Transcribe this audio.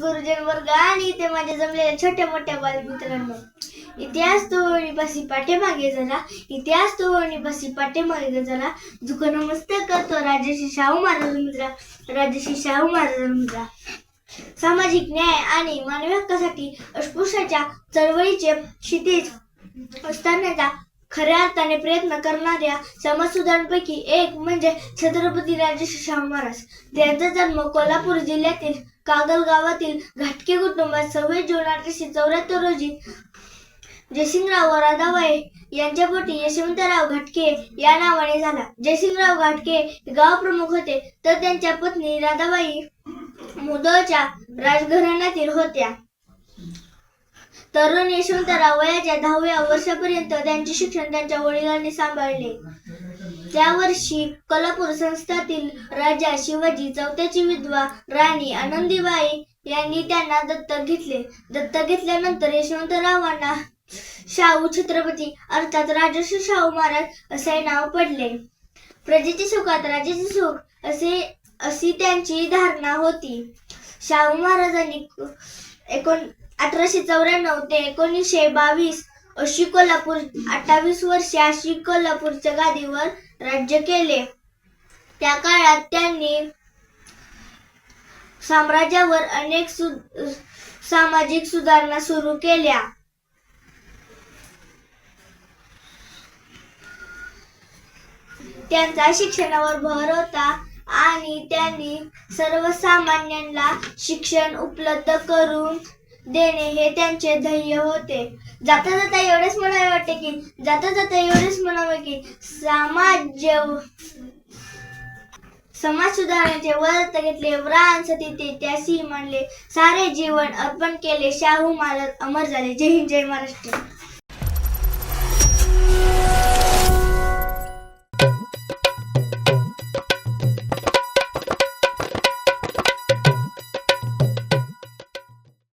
गुरुजन वर्ग आणि इथे माझ्या जमलेल्या छोट्या मोठ्या बालमित्रांनो. इतिहास तो वळणीपाशी पाठीमागे झाला इतिहास तो वळणीपाशी पाठीमागे झाला दुकान मस्त करतो राजश्री शाहू महाराज मुद्रा. राजश्री शाहू महाराज मुद्रा. सामाजिक न्याय आणि मानवी हक्कासाठी अस्पृश्याच्या चळवळीचे क्षितिज असतानाचा खऱ्या अर्थाने प्रयत्न करणाऱ्या समाजसुधारांपैकी एक म्हणजे छत्रपती राजेश शाहू महाराज. त्यांचा जन्म कोल्हापूर जिल्ह्यातील कागल गावातील घाटके कुटुंबात सव्वीस जून अठराशे चौऱ्याहत्तर रोजी जयसिंगराव राधाबाई यांच्या पोटी यशवंतराव घाटके या नावाने झाला. जयसिंगराव घाटके गाव प्रमुख होते. तर त्यांच्या पत्नी राधाबाई मुदळच्या राजघराण्यातील होत्या. तरुण यशवंतराव वयाच्या दहाव्या वर्षापर्यंत त्यांचे शिक्षण त्यांच्या वडिलांनी सांभाळले. त्या वर्षी कोल्हापूर संस्थातील राजा शिवाजी चौथ्याची विधवा राणी आनंदीबाई यांनी त्यांना दत्तक घेतले. दत्तक घेतल्यानंतर यशवंतरावांना शाहू छत्रपती अर्थात राजर्षी शाहू महाराज असे नाव पडले. प्रजेचे सुखात राजेचे सुख असे अशी त्यांची धारणा होती. शाहू महाराजांनी एकोण अठराशे चौऱ्याण्णव ते एकोणीसशे बावीस अशी कोल्हापूर अठ्ठावीस वर्षे अशी कोल्हापूरच्या गादीवर राज्य केले. त्या काळात त्यांनी साम्राज्यावर अनेक सु सामाजिक सुधारणा सुरू केल्या. त्यांचा शिक्षणावर भर होता आणि त्यांनी सर्वसामान्यांना शिक्षण उपलब्ध करून देणे हे त्यांचे ध्येय होते. जाता जाता एवढेच म्हणावे वाटते की जाता जाता एवढेच म्हणावे की समाज समाज सुधारण्याचे व्रत घेतले व्रांस तिथे त्यासी मानले सारे जीवन अर्पण केले शाहू महाराज अमर झाले. जय हिंद जय महाराष्ट्र.